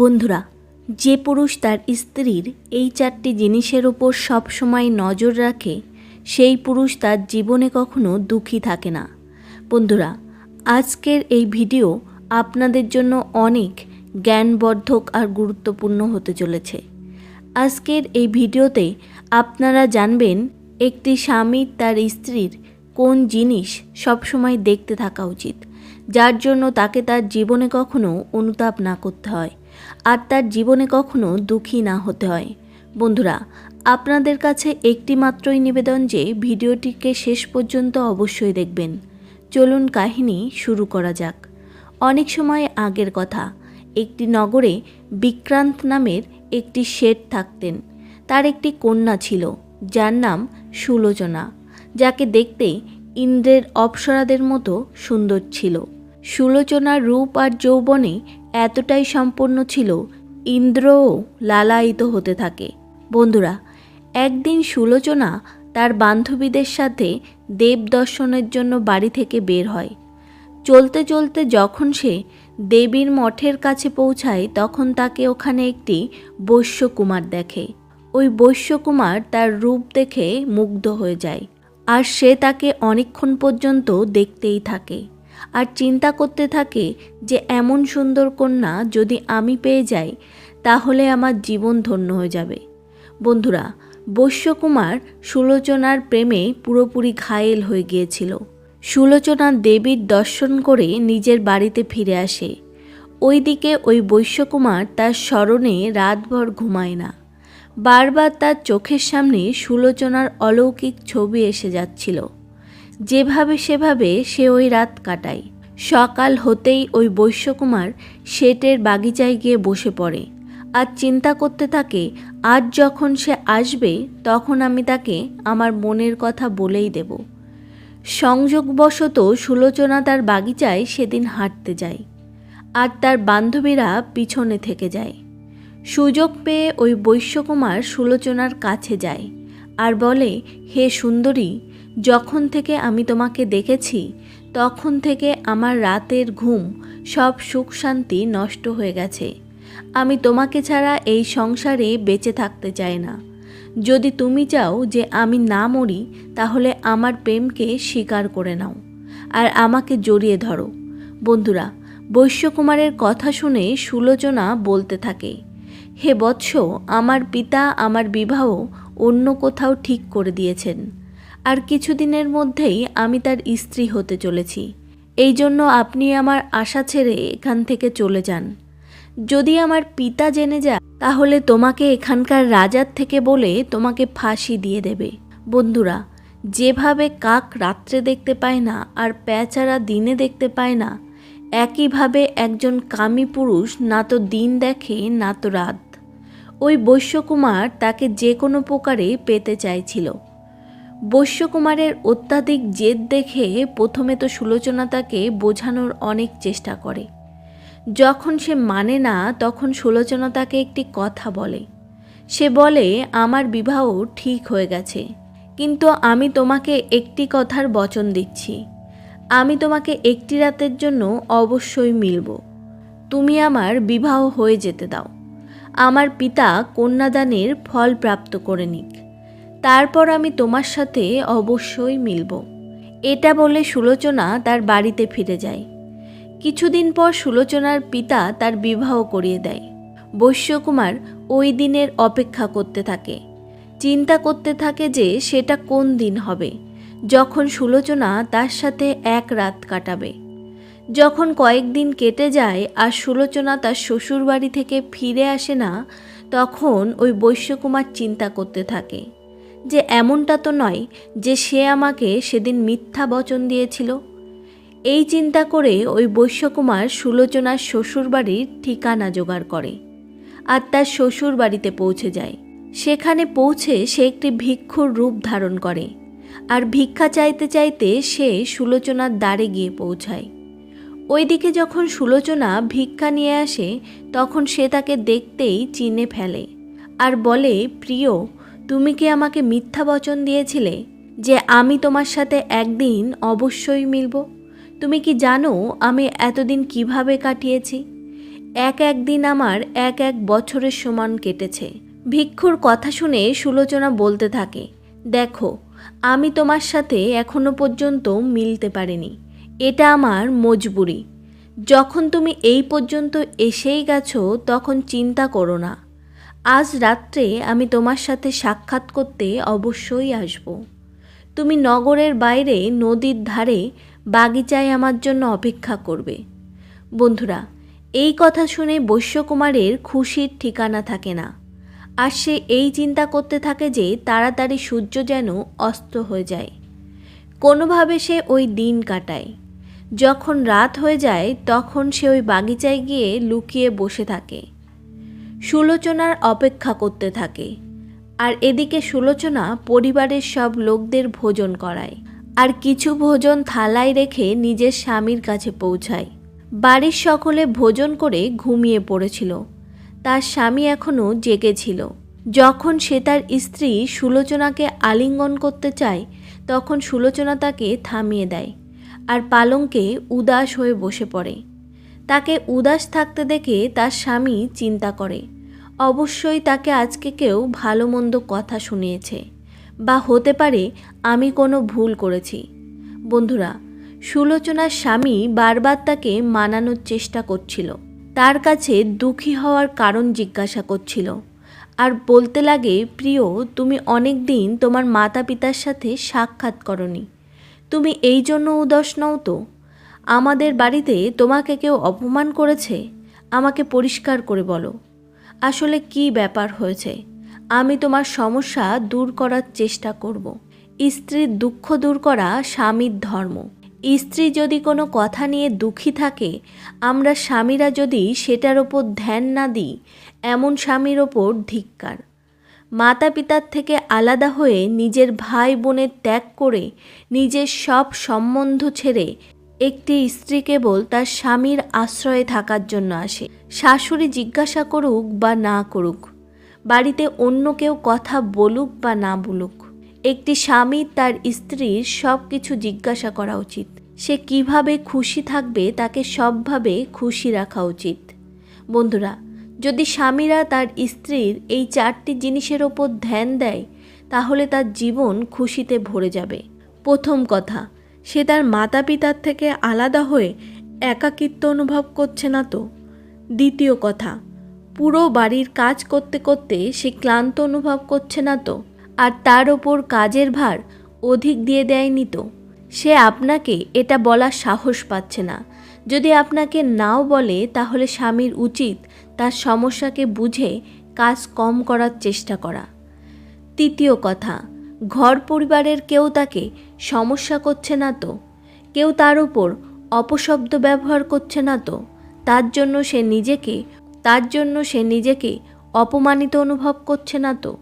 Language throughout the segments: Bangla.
বন্ধুরা, যে পুরুষ তার স্ত্রীর এই চারটি জিনিসের ওপর সবসময় নজর রাখে, সেই পুরুষ তার জীবনে কখনো দুঃখী থাকে না। বন্ধুরা, আজকের এই ভিডিও আপনাদের জন্য অনেক জ্ঞানবর্ধক আর গুরুত্বপূর্ণ হতে চলেছে। আজকের এই ভিডিওতে আপনারা জানবেন, একটি স্বামী তার স্ত্রীর কোন জিনিস সবসময় দেখতে থাকা উচিত, যার জন্য তাকে তার জীবনে কখনো অনুতাপ না করতে হয়। আর তার জীবনে কখনো দুঃখী না হতে হয়। বন্ধুরা, আপনাদের কাছে একটি মাত্রই নিবেদন যে ভিডিওটিকে শেষ পর্যন্ত অবশ্যই দেখবেন। চলুন কাহিনী শুরু করা যাক। অনেক সময় আগের কথা, একটি নগরে বিক্রান্ত নামের একটি শেঠ থাকতেন। তার একটি কন্যা ছিল, যার নাম সুলোচনা, যাকে দেখতে ইন্দ্রের অপ্সরাদের মতো সুন্দর ছিল। সুলোচনার রূপ আর যৌবনে এতটাই সম্পন্ন ছিল, ইন্দ্রও লালায়িত হতে থাকে। বন্ধুরা, একদিন সুলোচনা তার বান্ধবীদের সাথে দেব দর্শনের জন্য বাড়ি থেকে বের হয়। চলতে চলতে যখন সে দেবীর মঠের কাছে পৌঁছায়, তখন তাকে ওখানে একটি বৈশ্যকুমার দেখে। ওই বৈশ্যকুমার তার রূপ দেখে মুগ্ধ হয়ে যায়। আর সে তাকে অনেকক্ষণ পর্যন্ত দেখতেই থাকে। আর চিন্তা করতে থাকে যে এমন সুন্দর কন্যা যদি আমি পেয়ে যাই, তাহলে আমার জীবন ধন্য হয়ে যাবে। বন্ধুরা, বৈশ্যকুমার সুলোচনার প্রেমে পুরোপুরি ঘায়েল হয়ে গিয়েছিল। সুলোচনা দেবীর দর্শন করে নিজের বাড়িতে ফিরে আসে। ওইদিকে ওই বৈশ্যকুমার তার স্মরণে রাতভর ঘুমায় না। বারবার তার চোখের সামনে সুলোচনার অলৌকিক ছবি এসে যাচ্ছিল। যেভাবে সেভাবে সে ওই রাত কাটায়। সকাল হতেই ওই বৈশ্যকুমার শেটের বাগিচায় গিয়ে বসে পড়ে। আর চিন্তা করতে থাকে, আজ যখন সে আসবে, তখন আমি তাকে আমার মনের কথা বলেই দেব। সংযোগবশত সুলোচনা তার বাগিচায় সেদিন হাঁটতে যায়। আর তার বান্ধবীরা পিছনে থেকে যায়। সুযোগ পেয়ে ওই বৈশ্যকুমার সুলোচনার কাছে যায়। আর বলে, হে সুন্দরী যখন থেকে আমি তোমাকে দেখেছি, তখন থেকে আমার রাতের ঘুম, সব সুখ শান্তি নষ্ট হয়ে গেছে। আমি তোমাকে ছাড়া এই সংসারে বেঁচে থাকতে চাই না। যদি তুমি চাও যে আমি না মরি, তাহলে আমার প্রেমকে স্বীকার করে নাও, আর আমাকে জড়িয়ে ধরো। বন্ধুরা, বৈশ্যকুমারের কথা শুনে সুলোচনা বলতে থাকে, হে বৎস, আমার পিতা আমার বিবাহ অন্য কোথাও ঠিক করে দিয়েছেন। আর কিছুদিনের মধ্যেই আমি তার স্ত্রী হতে চলেছি। এই জন্য আপনি আমার আশা ছেড়ে এখান থেকে চলে যান। যদি আমার পিতা জেনে যায়, তাহলে তোমাকে এখানকার রাজার থেকে বলে তোমাকে ফাঁসি দিয়ে দেবে। বন্ধুরা, যেভাবে কাক রাত্রে দেখতে পায় না আর প্যাচারা দিনে দেখতে পায় না, একইভাবে একজন কামী পুরুষ না তো দিন দেখে, না তো রাত। ওই বৈশ্যকুমার তাকে যে কোনো প্রকারে পেতে চাইছিল। বৈশ্যকুমারের অত্যাধিক জেদ দেখে প্রথমে তো সুলোচনা তাকে বোঝানোর অনেক চেষ্টা করে। যখন সে মানে না, তখন সুলোচনা তাকে একটি কথা বলে। সে বলে, আমার বিবাহ ঠিক হয়ে গেছে, কিন্তু আমি তোমাকে একটি কথার বচন দিচ্ছি। আমি তোমাকে একটি রাতের জন্য অবশ্যই মিলব। তুমি আমার বিবাহ হয়ে যেতে দাও। আমার পিতা কন্যাদানের ফল প্রাপ্ত করে নিক। তারপর আমি তোমার সাথে অবশ্যই মিলব। এটা বলে সুলোচনা তার বাড়িতে ফিরে যায়। কিছুদিন পর সুলোচনার পিতা তার বিবাহ করিয়ে দেয়। বৈশ্যকুমার ওই দিনের অপেক্ষা করতে থাকে। চিন্তা করতে থাকে যে সেটা কোন দিন হবে, যখন সুলোচনা তার সাথে এক রাত কাটাবে। যখন কয়েকদিন কেটে যায় আর সুলোচনা তার শ্বশুর বাড়ি থেকে ফিরে আসে না, তখন ওই বৈশ্যকুমার চিন্তা করতে থাকে। যে এমনটা তো নয় যে সে আমাকে সেদিন মিথ্যা বচন দিয়েছিল। এই চিন্তা করে ওই বৈশ্যকুমার সুলোচনার শ্বশুরবাড়ির ঠিকানা জোগাড় করে আর তার শ্বশুর বাড়িতে পৌঁছে যায়। সেখানে পৌঁছে সে একটি ভিক্ষুর রূপ ধারণ করে আর ভিক্ষা চাইতে চাইতে সে সুলোচনার দ্বারে গিয়ে পৌঁছায়। ওইদিকে যখন সুলোচনা ভিক্ষা নিয়ে আসে, তখন সে তাকে দেখতেই চিনে ফেলে আর বলে, প্রিয় তুমি কি আমাকে মিথ্যা বচন দিয়েছিলে যে আমি তোমার সাথে একদিন অবশ্যই মিলব? তুমি কি জানো আমি এতদিন কীভাবে কাটিয়েছি? এক এক দিন আমার এক এক বছরের সমান কেটেছে। ভিক্ষুর কথা শুনে সুলোচনা বলতে থাকে, দেখো, আমি তোমার সাথে এখনও পর্যন্ত মিলতে পারিনি। এটা আমার মজবুরি। যখন তুমি এই পর্যন্ত এসেই গেছো, তখন চিন্তা করো না। আজ রাত্রে আমি তোমার সাথে সাক্ষাৎ করতে অবশ্যই আসব। তুমি নগরের বাইরে নদীর ধারে বাগিচায় আমার জন্য অপেক্ষা করবে। বন্ধুরা, এই কথা শুনে বৈশ্যকুমারের খুশির ঠিকানা থাকে না। আর সে এই চিন্তা করতে থাকে যে তাড়াতাড়ি সূর্য যেন অস্ত হয়ে যায়। কোনোভাবে সে ওই দিন কাটায়। যখন রাত হয়ে যায়, তখন সে ওই বাগিচায় গিয়ে লুকিয়ে বসে থাকে। সুলোচনার অপেক্ষা করতে থাকে। আর এদিকে সুলোচনা পরিবারের সব লোকদের ভোজন করায়। আর কিছু ভোজন থালায় রেখে নিজের স্বামীর কাছে পৌঁছায়। বাড়ির সকলে ভোজন করে ঘুমিয়ে পড়েছিল। তার স্বামী এখনও জেগেছিল যখন সে তার স্ত্রী সুলোচনাকে আলিঙ্গন করতে চায়, তখন সুলোচনা তাকে থামিয়ে দেয় আর পালঙ্কে উদাস হয়ে বসে পড়ে। তাকে উদাস থাকতে দেখে তার স্বামী চিন্তা করে। অবশ্যই তাকে আজকে কেউ ভালো মন্দ কথা শুনিয়েছে। বা হতে পারে আমি কোনো ভুল করেছি। বন্ধুরা, সুলোচনার স্বামী বারবার তাকে মানানোর চেষ্টা করছিল। তার কাছে দুঃখী হওয়ার কারণ জিজ্ঞাসা করছিল। আর বলতে লাগে, প্রিয়, তুমি অনেক দিন তোমার মাতা পিতার সাথে সাক্ষাৎ করনি। তুমি এই জন্য উদাস নও তো। আমাদের বাড়িতে তোমাকে কেউ অপমান করেছে? আমাকে পরিষ্কার করে বলো। আসলে কি ব্যাপার হয়েছে? আমি তোমার সমস্যা দূর করার চেষ্টা করব। স্ত্রীর দুঃখ দূর করা স্বামীর ধর্ম। স্ত্রী যদি কোনো কথা নিয়ে দুঃখী থাকে, আমরা স্বামীরা যদি সেটার ওপর ধ্যান না দিই, এমন স্বামীর ওপর ধিক্কার। মাতা পিতার থেকে আলাদা হয়ে নিজের ভাই বোনের ত্যাগ করে নিজের সব সম্বন্ধ ছেড়ে একটি স্ত্রী কেবল তার স্বামীর আশ্রয়ে থাকার জন্য আসে। শাশুড়ি জিজ্ঞাসা করুক বা না করুক, বাড়িতে অন্য কেউ কথা বলুক বা না বলুক, একটি স্বামী তার স্ত্রীর সব কিছু জিজ্ঞাসা করা উচিত। সে কীভাবে খুশি থাকবে তাকে সবভাবে খুশি রাখা উচিত। বন্ধুরা, যদি স্বামীরা তার স্ত্রীর এই চারটি জিনিসের ওপর ধ্যান দেয়, তাহলে তার জীবন খুশিতে ভরে যাবে। প্রথম কথা সে তার মাতা পিতার থেকে আলাদা হয়ে একাকিত্ব অনুভব করছে না তো। দ্বিতীয় কথা, পুরো বাড়ির কাজ করতে করতে সে ক্লান্ত অনুভব করছে না তো, আর তার ওপর কাজের ভার অধিক দিয়ে দেয়নি তো। সে আপনাকে এটা বলার সাহস পাচ্ছে না। যদি আপনাকে নাও বলে, তাহলে স্বামীর উচিত তার সমস্যাকে বুঝে কাজ কম করার চেষ্টা করা। তৃতীয় কথা ঘর পরিবারের কেউ তাকে সমস্যা করছে না তো? কেউ তার উপর অপশব্দ ব্যবহার করছে না তো? তার জন্য সে নিজেকে, তার জন্য সে নিজেকে অপমানিত অনুভব করছে না তো?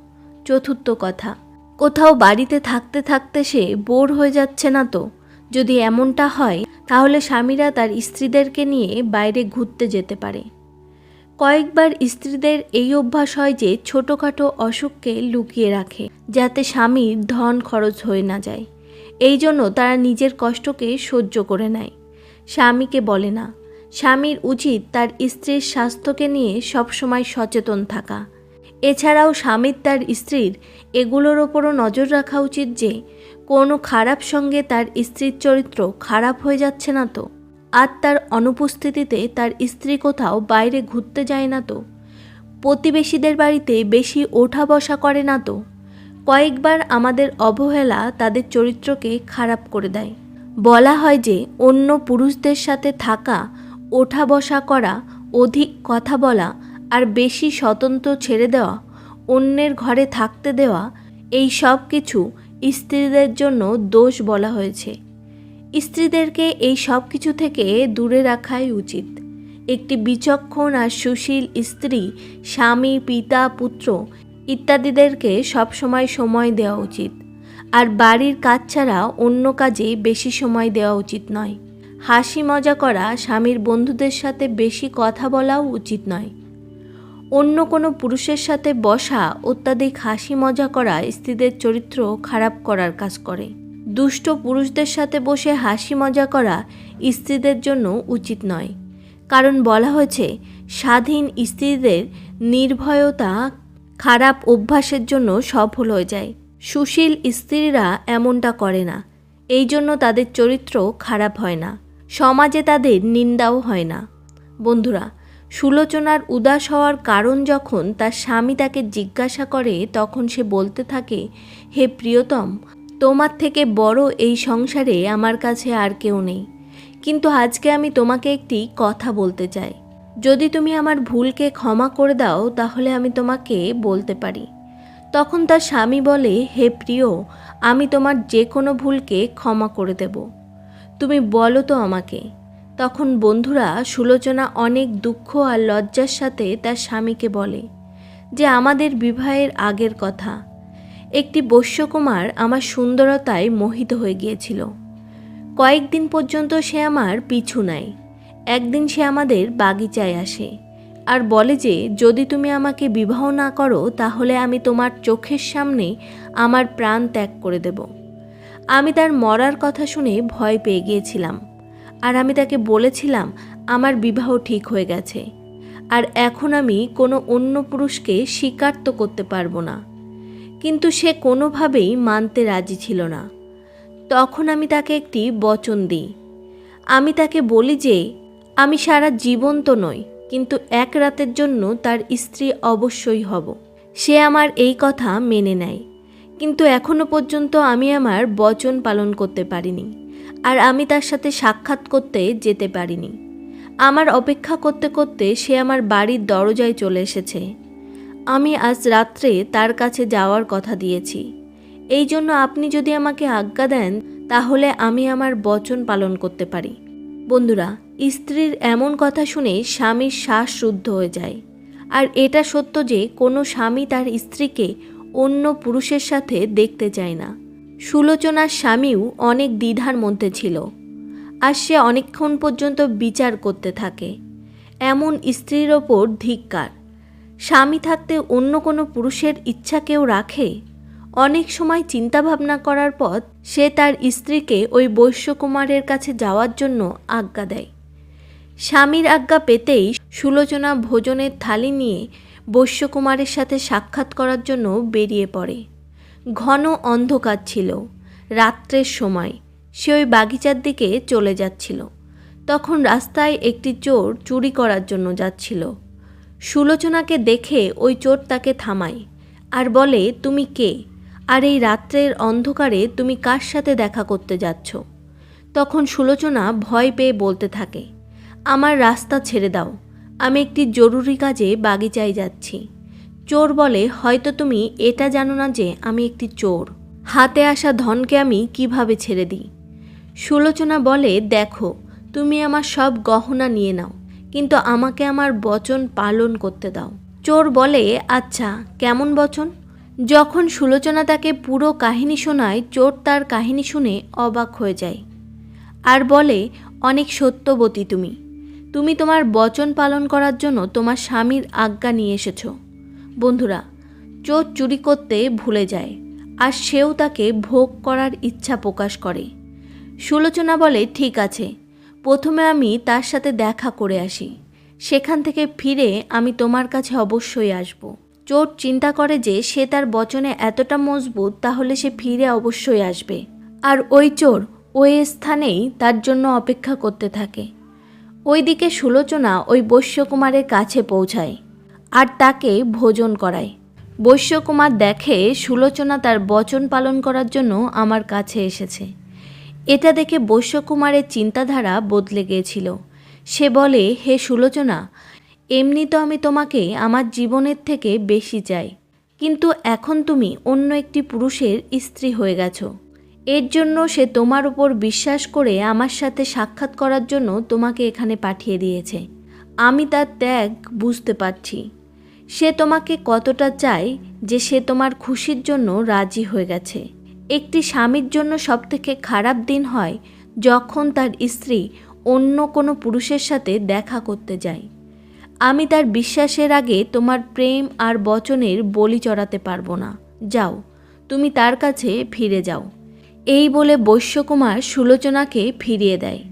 চতুর্থ কথা, কোথাও বাড়িতে থাকতে থাকতে সে বোর হয়ে যাচ্ছে না তো? যদি এমনটা হয়, তাহলে স্বামীরা তার স্ত্রীদেরকে নিয়ে বাইরে ঘুরতে যেতে পারে। কয়েকবার স্ত্রীদের এই অভ্যাস হয় যে ছোটোখাটো অসুখকে লুকিয়ে রাখে, যাতে স্বামীর ধন খরচ হয়ে না যায়। এই জন্য তারা নিজের কষ্টকে সহ্য করে নেয়। স্বামীকে বলে না। স্বামীর উচিত তার স্ত্রীর স্বাস্থ্যকে নিয়ে সবসময় সচেতন থাকা। এছাড়াও স্বামীর তার স্ত্রীর এগুলোর ওপরও নজর রাখা উচিত যে, কোনো খারাপ সঙ্গে তার স্ত্রীর চরিত্র খারাপ হয়ে যাচ্ছে না তো। আর তার অনুপস্থিতিতে তার স্ত্রী কোথাও বাইরে ঘুরতে যায় না তো। প্রতিবেশীদের বাড়িতে বেশি ওঠা বসা করে না তো। কয়েকবার আমাদের অবহেলা তাদের চরিত্রকে খারাপ করে দেয়। বলা হয় যে, অন্য পুরুষদের সাথে থাকা, ওঠা বসা করা, অধিক কথা বলা আর বেশি স্বতন্ত্র ছেড়ে দেওয়া, অন্যের ঘরে থাকতে দেওয়া, এই সব কিছু স্ত্রীদের জন্য দোষ বলা হয়েছে। স্ত্রীদেরকে এই সব কিছু থেকে দূরে রাখাই উচিত। একটি বিচক্ষণ আর সুশীল স্ত্রী, স্বামী, পিতা, পুত্র ইত্যাদিদেরকে সবসময় সময় দেওয়া উচিত। আর বাড়ির কাজ ছাড়া অন্য কাজে বেশি সময় দেওয়া উচিত নয়। হাসি মজা করা স্বামীর বন্ধুদের সাথে বেশি কথা বলাও উচিত নয়। অন্য কোনো পুরুষের সাথে বসা অত্যাধিক হাসি মজা করা স্ত্রীদের চরিত্র খারাপ করার কাজ করে। দুষ্ট পুরুষদের সাথে বসে হাসি মজা করা স্ত্রীদের জন্য উচিত নয়। কারণ বলা হয়েছে, স্বাধীন স্ত্রীদের নির্ভয়তা খারাপ অভ্যাসের জন্য সফল হয়ে যায়। সুশীল স্ত্রীরা এমনটা করে না। এই জন্য তাদের চরিত্র খারাপ হয় না। সমাজে তাদের নিন্দাও হয় না। বন্ধুরা, সুলোচনার উদাস হওয়ার কারণ যখন তার স্বামী তাকে জিজ্ঞাসা করে, তখন সে বলতে থাকে, হে প্রিয়তম তোমার থেকে বড় এই সংসারে আমার কাছে আর কেউ নেই। কিন্তু আজকে আমি তোমাকে একটি কথা বলতে চাই। যদি তুমি আমার ভুলকে ক্ষমা করে দাও, তাহলে আমি তোমাকে বলতে পারি। তখন তার স্বামী বলে, হে প্রিয়, আমি তোমার যে কোনো ভুলকে ক্ষমা করে দেব। তুমি বলো তো আমাকে। তখন বন্ধুরা সুলোচনা অনেক দুঃখ আর লজ্জার সাথে তার স্বামীকে বলে, যে আমাদের বিবাহের আগের কথা একটি বৈশ্যকুমার আমার সুন্দরতায় মোহিত হয়ে গিয়েছিল। কয়েকদিন পর্যন্ত সে আমার পিছু নেয় একদিন সে আমাদের বাগিচায় আসে আর বলে যে, যদি তুমি আমাকে বিবাহ না করো, তাহলে আমি তোমার চোখের সামনে আমার প্রাণ ত্যাগ করে দেব আমি তার মরার কথা শুনে ভয় পেয়ে গিয়েছিলাম আর আমি তাকে বলেছিলাম, আমার বিবাহ ঠিক হয়ে গেছে। আর এখন আমি কোনো অন্য পুরুষকে স্বীকার তো করতে পারব না। কিন্তু সে কোনোভাবেই মানতে রাজি ছিল না। তখন আমি তাকে একটি বচন দিই। আমি তাকে বলি যে, আমি সারা জীবন তো নই, কিন্তু এক রাতের জন্য তার স্ত্রী অবশ্যই হব। সে আমার এই কথা মেনে নেয়। কিন্তু এখনও পর্যন্ত আমি আমার বচন পালন করতে পারিনি, আর আমি তার সাথে সাক্ষাৎ করতে যেতে পারিনি। আমার অপেক্ষা করতে করতে সে আমার বাড়ির দরজায় চলে এসেছে। আমি আজ রাত্রে তার কাছে যাওয়ার কথা দিয়েছি। এই জন্য আপনি যদি আমাকে আজ্ঞা দেন, তাহলে আমি আমার বচন পালন করতে পারি। বন্ধুরা, স্ত্রীর এমন কথা শুনে স্বামীর শ্বাস রুদ্ধ হয়ে যায়। আর এটা সত্য যে, কোনো স্বামী তার স্ত্রীকে অন্য পুরুষের সাথে দেখতে চায় না। সুলোচনার স্বামীও অনেক দ্বিধার মধ্যে ছিল। আর সে অনেকক্ষণ পর্যন্ত বিচার করতে থাকে। এমন স্ত্রীর ওপর ধিক্কার। স্বামী থাকতে অন্য কোনো পুরুষের ইচ্ছা কেউ রাখে? অনেক সময় চিন্তাভাবনা করার পর সে তার স্ত্রীকে ওই বৈশ্যকুমারের কাছে যাওয়ার জন্য আজ্ঞা দেয়। স্বামীর আজ্ঞা পেতেই সুলোচনা ভোজনের থালি নিয়ে বৈশ্যকুমারের সাথে সাক্ষাৎ করার জন্য বেরিয়ে পড়ে। ঘন অন্ধকার ছিল। রাত্রের সময় সে ওই বাগিচার দিকে চলে যাচ্ছিল। তখন রাস্তায় একটি চোর চুরি করার জন্য যাচ্ছিল। সুলোচনাকে দেখে ওই চোর তাকে থামায় আর বলে, তুমি কে? আর এই রাত্রের অন্ধকারে তুমি কার সাথে দেখা করতে যাচ্ছ? তখন সুলোচনা ভয় পেয়ে বলতে থাকে, আমার রাস্তা ছেড়ে দাও, আমি একটি জরুরি কাজে বাগিচায় যাচ্ছি। চোর বলে, হয়তো তুমি এটা জানো না যে আমি একটি চোর। হাতে আসা ধনকে আমি কীভাবে ছেড়ে দিই? সুলোচনা বলে, দেখো, তুমি আমার সব গহনা নিয়ে নাও কিন্তু আমাকে আমার বচন পালন করতে দাও। চোর বলে আচ্ছা কেমন বচন? যখন সুলোচনা তাকে পুরো কাহিনী শোনায়, চোর তার কাহিনী শুনে অবাক হয়ে যায়। আর বলে, অনেক সত্যবতী তুমি। তুমি তোমার বচন পালন করার জন্য তোমার স্বামীর আজ্ঞা নিয়ে এসেছ। বন্ধুরা, চোর চুরি করতে ভুলে যায়, আর সেও তাকে ভোগ করার ইচ্ছা প্রকাশ করে। সুলোচনা বলে, ঠিক আছে প্রথমে আমি তার সাথে দেখা করে আসি। সেখান থেকে ফিরে আমি তোমার কাছে অবশ্যই আসব। চোর চিন্তা করে যে সে তার বচনে এতটা মজবুত, তাহলে সে ফিরে অবশ্যই আসবে। আর ওই চোর ওই স্থানেই তার জন্য অপেক্ষা করতে থাকে। ওইদিকে সুলোচনা ওই বৈশ্যকুমারের কাছে পৌঁছায় আর তাকে ভোজন করায়। বৈশ্যকুমার দেখে সুলোচনা তার বচন পালন করার জন্য আমার কাছে এসেছে। এটা দেখে বৈশ্যকুমারের চিন্তাধারা বদলে গিয়েছিল। সে বলে, হে সুলোচনা, এমনি তো আমি তোমাকে আমার জীবনের থেকে বেশি চাই, কিন্তু এখন তুমি অন্য একটি পুরুষের স্ত্রী হয়ে গেছো। এর জন্য সে তোমার উপর বিশ্বাস করে আমার সাথে সাক্ষাৎ করার জন্য তোমাকে এখানে পাঠিয়ে দিয়েছে। আমি তার ত্যাগ বুঝতে পারছি। সে তোমাকে কতটা চায় যে সে তোমার খুশির জন্য রাজি হয়ে গেছে। একটি স্বামীর জন্য সবথেকে খারাপ দিন হয় যখন তার স্ত্রী অন্য কোনো পুরুষের সাথে দেখা করতে যায়। আমি তার বিশ্বাসের আগে তোমার প্রেম আর বচনের বলি চড়াতে পারব না। যাও, তুমি তার কাছে ফিরে যাও। এই বলে বৈশ্যকুমার সুলোচনাকে ফিরিয়ে দেয়।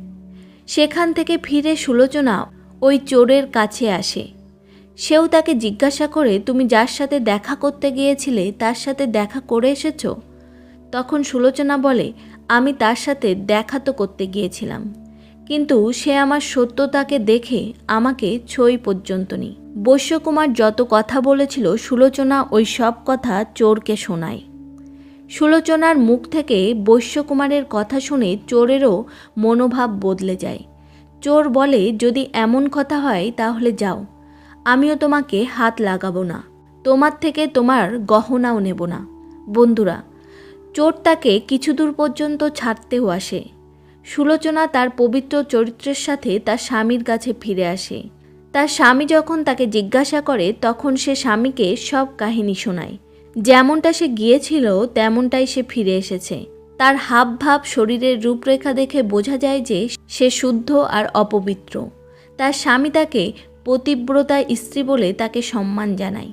সেখান থেকে ফিরে সুলোচনা ওই চোরের কাছে আসে। সেও তাকে জিজ্ঞাসা করে, তুমি যার সাথে দেখা করতে গিয়েছিলে তার সাথে দেখা করে এসেছ? তখন সুলোচনা বলে, আমি তার সাথে দেখা তো করতে গিয়েছিলাম। কিন্তু সে আমার সত্যতাকে দেখে আমাকে ছই পর্যন্ত নি বৈশ্যকুমার যত কথা বলেছিল, সুলোচনা ওই সব কথা চোরকে শোনায়। সুলোচনার মুখ থেকে বৈশ্যকুমারের কথা শুনে চোরেরও মনোভাব বদলে যায়। চোর বলে, যদি এমন কথা হয়, তাহলে যাও। আমিও তোমাকে হাত লাগাবো না। তোমার থেকে তোমার গহনাও নেব না। বন্ধুরা চোর তাকে কিছু দূর পর্যন্ত ছাড়তেও আসে। সুলোচনা তার পবিত্র চরিত্রের সাথে তার স্বামীর কাছে ফিরে আসে। তার স্বামী যখন তাকে জিজ্ঞাসা করে, তখন সে স্বামীকে সব কাহিনী শোনায়। যেমনটা সে গিয়েছিল, তেমনটাই সে ফিরে এসেছে। তার হাব ভাব শরীরের রূপরেখা দেখে বোঝা যায় যে সে শুদ্ধ আর অপবিত্র। তার স্বামী তাকে পতিব্রতা স্ত্রী বলে তাকে সম্মান জানায়।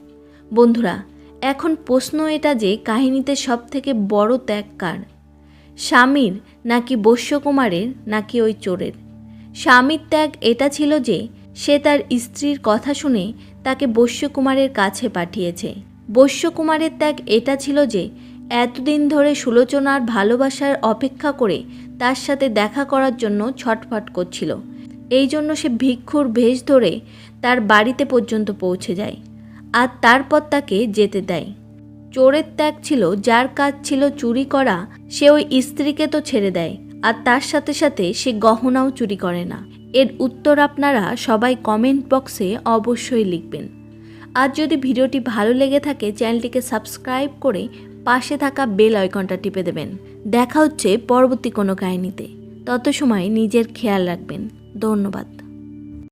বন্ধুরা এখন প্রশ্ন এটা যে, কাহিনীতে সব থেকে বড় ত্যাগ কার? স্বামীর নাকি বৈশ্যকুমারের নাকি ওই চোরের? স্বামীর ত্যাগ এটা ছিল যে, সে তার স্ত্রীর কথা শুনে তাকে বৈশ্যকুমারের কাছে পাঠিয়েছে। বৈশ্যকুমারের ত্যাগ এটা ছিল যে, এতদিন ধরে সুলোচনার ভালোবাসার অপেক্ষা করে তার সাথে দেখা করার জন্য ছটফট করছিল। এই জন্য সে ভিক্ষুর ভেষ ধরে তার বাড়িতে পর্যন্ত পৌঁছে যায়। আর তারপর তাকে যেতে দেয়। চোরের ত্যাগ ছিল, যার কাজ ছিল চুরি করা, সে ওই স্ত্রীকে তো ছেড়ে দেয়, আর তার সাথে সাথে সে গহনাও চুরি করে না। এর উত্তর আপনারা সবাই কমেন্ট বক্সে অবশ্যই লিখবেন। আর যদি ভিডিওটি ভালো লেগে থাকে, চ্যানেলটিকে সাবস্ক্রাইব করে পাশে থাকা বেল আইকনটা টিপে দেবেন। দেখা হচ্ছে পরবর্তী কোনো কাহিনীতে। তত সময় নিজের খেয়াল রাখবেন। ধন্যবাদ।